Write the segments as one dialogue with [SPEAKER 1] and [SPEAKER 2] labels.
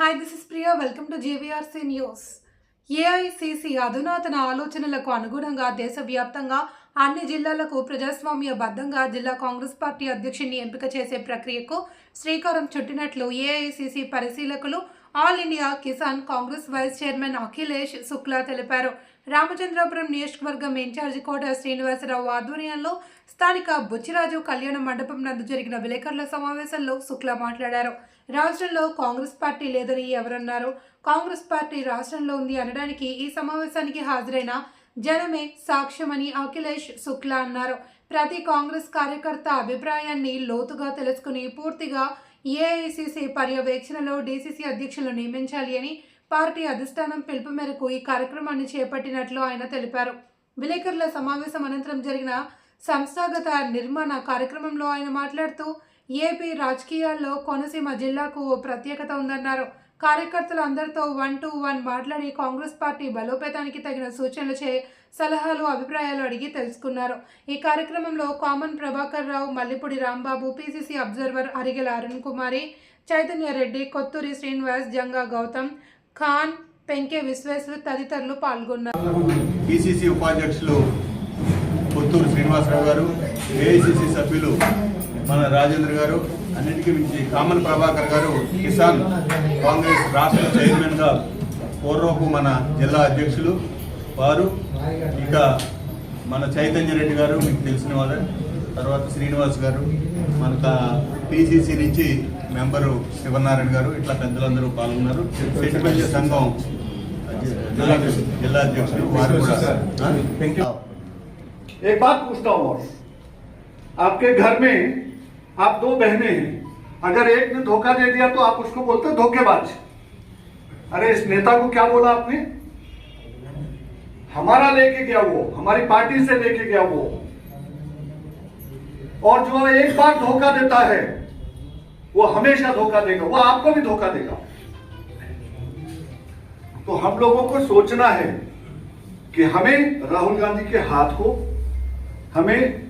[SPEAKER 1] Hi this is Priya welcome to JVRC news AICC అధునాతన ఆలోచనలకు అనుగుణంగా దేశవ్యాప్తంగా అన్ని జిల్లాలకు ప్రజాస్వామ్య బద్ధంగా జిల్లా కాంగ్రెస్ పార్టీ అధ్యక్షుడిని ఎంపిక చేసే ప్రక్రియకు శ్రీకారం చుట్టినట్లు ఏఐసిసి పరిశీలకులు all India Kisan Congress vice chairman Akhilesh Shukla తెలిపారు. రామచంద్రాపురం నియోజకవర్గం ఇన్ఛార్జి కోట శ్రీనివాసరావు ఆధ్వర్యంలో స్థానిక బుచ్చిరాజు కళ్యాణ మండపం నందు జరిగిన విలేకరుల సమావేశంలో శుక్లా మాట్లాడారు. రాష్ట్రంలో కాంగ్రెస్ పార్టీ లేదని ఎవరన్నారు? కాంగ్రెస్ పార్టీ రాష్ట్రంలో ఉంది అనడానికి ఈ సమావేశానికి హాజరైన జనమే సాక్ష్యమని అఖిలేష్ శుక్లా అన్నారు. ప్రతి కాంగ్రెస్ కార్యకర్త అభిప్రాయాన్ని లోతుగా తెలుసుకుని పూర్తిగా ఏఐసిసి పర్యవేక్షణలో డీసీసీ అధ్యక్షులు నియమించాలి అని పార్టీ అధిష్టానం పిలుపు మేరకు ఈ కార్యక్రమాన్ని చేపట్టినట్లు ఆయన తెలిపారు. విలేకరుల సమావేశం అనంతరం జరిగిన సంస్థాగత నిర్మాణ కార్యక్రమంలో ఆయన మాట్లాడుతూ ఏపీ రాజకీయాల్లో కోనసీమ జిల్లాకు ఓ ప్రత్యేకత ఉందన్నారు. కార్యకర్తలు అందరితో వన్ టు వన్ మాట్లాడి కాంగ్రెస్ పార్టీ బలోపేతానికి తగిన సూచనలు చే సలహాలు అభిప్రాయాలు అడిగి తెలుసుకున్నారు. ఈ కార్యక్రమంలో కామన్ ప్రభాకర్ రావు మల్లిపూడి రాంబాబు పిసిసి అబ్జర్వర్ అరిగెల అరుణ్ కుమారి చైతన్య రెడ్డి కొత్తూరి శ్రీనివాస్ జంగా గౌతమ్ ఖాన్ పెంకే విశ్వేశ్వర్ తదితరులు పాల్గొన్నారు.
[SPEAKER 2] పిసిసి ఉపాధ్యక్షులు కొత్తూరు శ్రీనివాసరావు గారు ఏఐసిసి సభ్యులు మన రాజేంద్ర గారు అన్నిటికీ మించి కామన్ ప్రభాకర్ గారు కిసాన్ కాంగ్రెస్ రాష్ట్ర చైర్మన్గా పూర్వపు మన జిల్లా అధ్యక్షులు వారు ఇక మన చైతన్య రెడ్డి గారు మీకు తెలిసిన వారే తర్వాత శ్రీనివాస్ గారు మన పిసిసి నుంచి మెంబరు శివనారాయణ గారు ఇట్లా పెద్దలందరూ పాల్గొన్నారు సెటిల్మెంట్ సంఘం జిల్లా జిల్లా అధ్యక్షులు వారు కూడా
[SPEAKER 3] एक बात पूछता हूँ और आपके घर में आप दो बहने हैं। अगर एक ने धोखा दे दिया तो आप उसको बोलते धोखेबाज। अरे, इस नेता को क्या बोला आपने? हमारा लेके गया वो, हमारी पार्टी से लेके गया वो। और जो एक बार धोखा देता है, वो हमेशा धोखा देगा, वो आपको भी धोखा देगा। तो हम लोगों को सोचना है कि हमें राहुल गांधी के हाथ को, हमें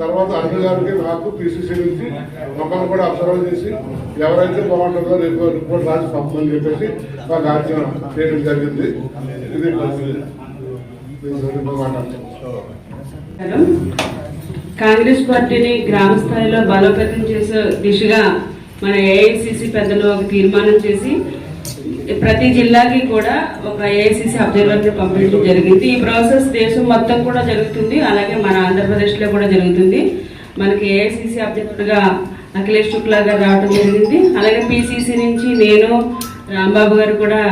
[SPEAKER 4] తర్వాత అనిల్ గారికి నాకు పిసిసి నుంచి మమ్మల్ని కూడా అబ్జర్వ్ చేసి ఎవరైతే బాగుంటుందో రిపోర్ట్ రిపోర్ట్ రాసి పంపమని చెప్పేసి మాకు ఆజ్ఞ చేయడం జరిగింది. ఇది
[SPEAKER 5] కాంగ్రెస్ పార్టీని గ్రామ స్థాయిలో బలోపేతం చేసే దిశగా మన ఏఐసిసి పెద్దలు ఒక తీర్మానం చేసి ప్రతి జిల్లాకి కూడా ఒక ఏఐసిసి అబ్జర్వర్ని పంపించడం జరిగింది. ఈ ప్రాసెస్ దేశం మొత్తం కూడా జరుగుతుంది. అలాగే మన ఆంధ్రప్రదేశ్లో కూడా జరుగుతుంది. మనకి ఏఐసిసి అబ్జర్వర్గా అఖిలేష్ శుక్లా గారు రావడం జరిగింది. అలాగే పిసిసి నుంచి నేను రాంబాబు గారు కూడా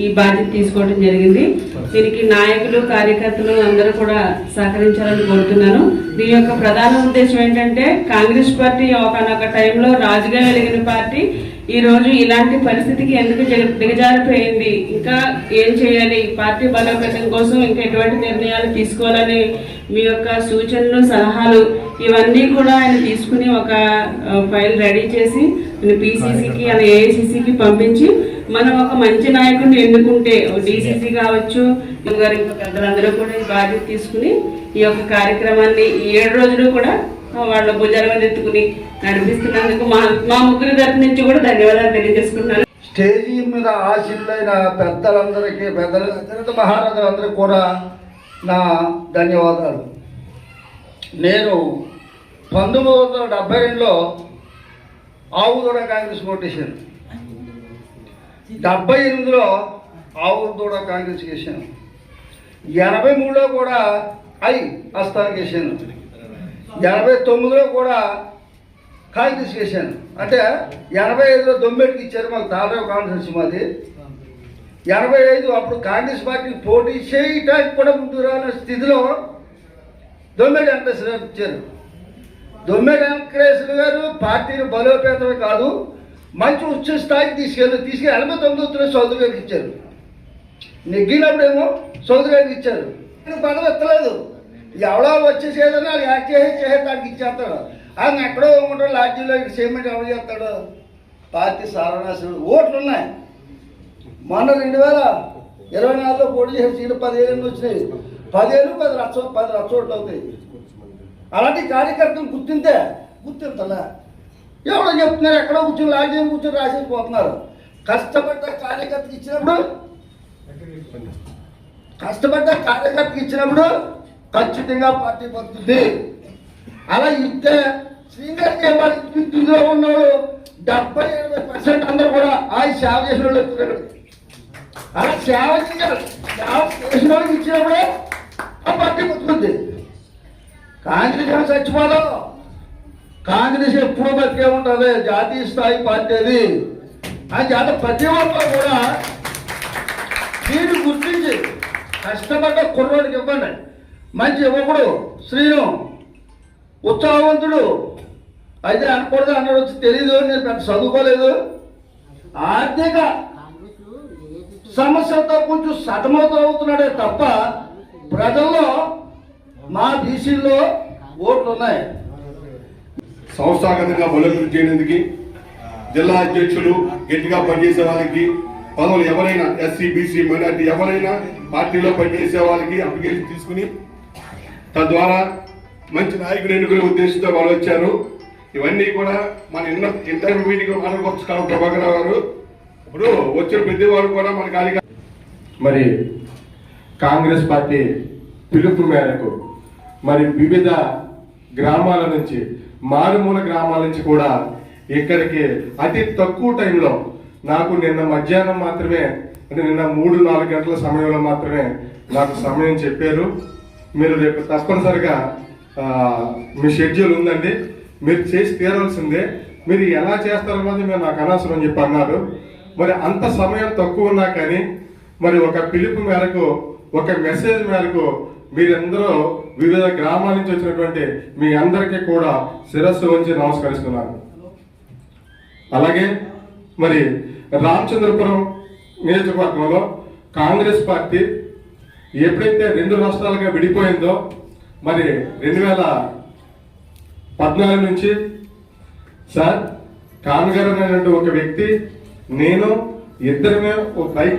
[SPEAKER 5] ఈ బాధ్యత తీసుకోవడం జరిగింది. దీనికి నాయకులు కార్యకర్తలు అందరూ కూడా సహకరించాలని కోరుతున్నాను. దీని యొక్క ప్రధాన ఉద్దేశం ఏంటంటే కాంగ్రెస్ పార్టీ ఒకనొక టైంలో రాజుగా వెలిగిన పార్టీ ఈ రోజు ఇలాంటి పరిస్థితికి ఎందుకు దిగజారిపోయింది? ఇంకా ఏం చేయాలి? పార్టీ బలోపేతం కోసం ఇంకా ఎటువంటి నిర్ణయాలు తీసుకోవాలని మీ యొక్క సూచనలు సలహాలు ఇవన్నీ కూడా ఆయన తీసుకుని ఒక ఫైల్ రెడీ చేసి పిసిసికి అలా ఏఐసిసికి పంపించి మనం ఒక మంచి నాయకుడిని ఎన్నుకుంటే డిసిసి కావచ్చు గారు ఇంకా పెద్దలందరూ కూడా ఈ బాధ్యత తీసుకుని ఈ యొక్క కార్యక్రమాన్ని ఈ ఏడు రోజులు కూడా వాళ్ళ భుజాల మీద ఎత్తుకుని నడిపిస్తున్నందుకు మా మా ముగ్గురు తరపు నుంచి కూడా ధన్యవాదాలు తెలియజేసుకుంటున్నాను.
[SPEAKER 3] స్టేజీ మీద ఆశీలైన పెద్దలందరికీ పెద్దల మహారాజులందరికీ కూడా నా ధన్యవాదాలు. నేను పంతొమ్మిది వందల డెబ్బై రెండులో ఆవుదూడ కాంగ్రెస్ కొట్టేశాను డెబ్బై ఎనిమిదిలో ఆవుదూడ కాంగ్రెస్ చేశాను. ఎనభై మూడులో కూడా ఐ అస్థానికి చేశాను. ఎనభై తొమ్మిదిలో కూడా కాంగ్రెస్ చేశాను. అంటే ఎనభై ఐదులో దొమ్మెడికి ఇచ్చారు మాకు తాడరావు కాన్ఫరెన్స్ మాది. ఎనభై ఐదు అప్పుడు కాంగ్రెస్ పార్టీకి పోటీ చేయటానికి కూడా ముందు రాని స్థితిలో దొమ్మెడి వెంకటేశ్వర గారు ఇచ్చారు దొమ్మెడి వెంకటేశ్వర గారు పార్టీని బలోపేతమే కాదు మంచి ఉచ్చ స్థాయికి తీసుకెళ్ళి తీసుకెళ్ళి ఎనభై తొమ్మిది ఉత్తరం గారికి ఇచ్చారు. నెగ్గినప్పుడేమో సోదరు గారికి ఇచ్చారు. పదవి ఎత్తలేదు. ఎవడో వచ్చేసి ఏదైనా అది యాక్ట్ చేసి చేసే దానికి ఇచ్చేస్తాడు. ఆయన ఎక్కడో ఉంటాడు లాడ్జీలో ఇక్కడ చేయమంటే ఎవరు చేస్తాడు? పార్టీ సారణాసుడు. ఓట్లు ఉన్నాయి. మొన్న రెండు వేల ఇరవై నాలుగులో పోటీ చేసి సీట్లు పదిహేను వచ్చినాయి. పదిహేను పది లక్ష పది లక్షలు ఓట్లు అవుతాయి. అలాంటి కార్యకర్తలు గుర్తింతే గుర్తింతలే ఎవడో చెప్తున్నారు ఎక్కడో కూర్చొని లాడ్జీ కూర్చొని రాసేసి పోతున్నారు. కష్టపడ్డ కార్యకర్తకి ఇచ్చినప్పుడు కష్టపడ్డ కార్యకర్తకి ఇచ్చినప్పుడు ఖచ్చితంగా పార్టీ పడుతుంది అలా ఇస్తే శ్రీగారి ఇందులో ఉన్నాడు డెబ్బై ఎనభై పర్సెంట్ అందరూ కూడా ఆ సేవ చేసిన వాళ్ళు ఎక్కుతారు అలా సేవ చేయాలి సేవ చేసిన వాళ్ళకి ఇచ్చినప్పుడే ఆ పార్టీ బతుకుతుంది. కాంగ్రెస్ ఏమో చచ్చిపోదాం కాంగ్రెస్ ఎప్పుడూ బతికే ఉంటుంది జాతీయ స్థాయి పార్టీ అది. ఆ ప్రతి ఒక్కరు కూడా దీన్ని గుర్తించి కష్టపడ్డ కుర్రోడికి ఇవ్వండి. మంచి యువకుడు శ్రీను ఉత్సాహవంతుడు. అయితే అనకూడదు అన్నాడు. వచ్చి తెలీదు. నేను పెద్ద చదువుకోలేదు. ఆర్థిక సమస్యతో కొంచెం సతమతం అవుతున్నాడే తప్ప ప్రజల్లో మా బీసీల్లో ఓట్లు ఉన్నాయి
[SPEAKER 6] సంస్థాగతంగా బలోపేతం చేయడానికి జిల్లా అధ్యక్షులు గట్టిగా పనిచేసే వాళ్ళకి పదవులు ఎవరైనా ఎస్సీ బీసీ మైనార్టీ ఎవరైనా పార్టీలో పనిచేసే వాళ్ళకి అప్లికేషన్ తీసుకుని తద్వారా మంచి నాయకుడు ఎన్నుకునే ఉద్దేశంతో వాళ్ళు వచ్చారు. ఇవన్నీ కూడా మన ఇన్న ఇంటర్వ్యూ మీటింగ్ మాట్లాడుకోవచ్చు కావు ప్రభాకర్ గారు. ఇప్పుడు వచ్చిన ప్రతి వారు కూడా మన ఖాళీ
[SPEAKER 7] మరి కాంగ్రెస్ పార్టీ పిలుపు మేరకు మరి వివిధ గ్రామాల నుంచి మారుమూల గ్రామాల నుంచి కూడా ఇక్కడికి అతి తక్కువ టైంలో నాకు నిన్న మధ్యాహ్నం మాత్రమే అంటే నిన్న మూడు నాలుగు గంటల సమయంలో మాత్రమే నాకు సమయం చెప్పారు. మీరు రేపు తప్పనిసరిగా మీ షెడ్యూల్ ఉందండి. మీరు చేసి తీరవలసిందే. మీరు ఎలా చేస్తారన్నది మీరు నాకు అనవసరం అని చెప్పి అన్నారు. మరి అంత సమయం తక్కువ ఉన్నా కానీ మరి ఒక పిలుపు మేరకు ఒక మెసేజ్ మేరకు మీరందరూ వివిధ గ్రామాల నుంచి వచ్చినటువంటి మీ అందరికీ కూడా శిరస్సు ఉంచి నమస్కరిస్తున్నాను. అలాగే మరి రామచంద్రపురం నియోజకవర్గంలో కాంగ్రెస్ పార్టీ ఎప్పుడైతే రెండు రాష్ట్రాలుగా విడిపోయిందో మరి రెండు వేల పద్నాలుగు నుంచి సార్ కాన్గర్ అనేటువంటి ఒక వ్యక్తి నేను ఇద్దరమే ఒక బైక్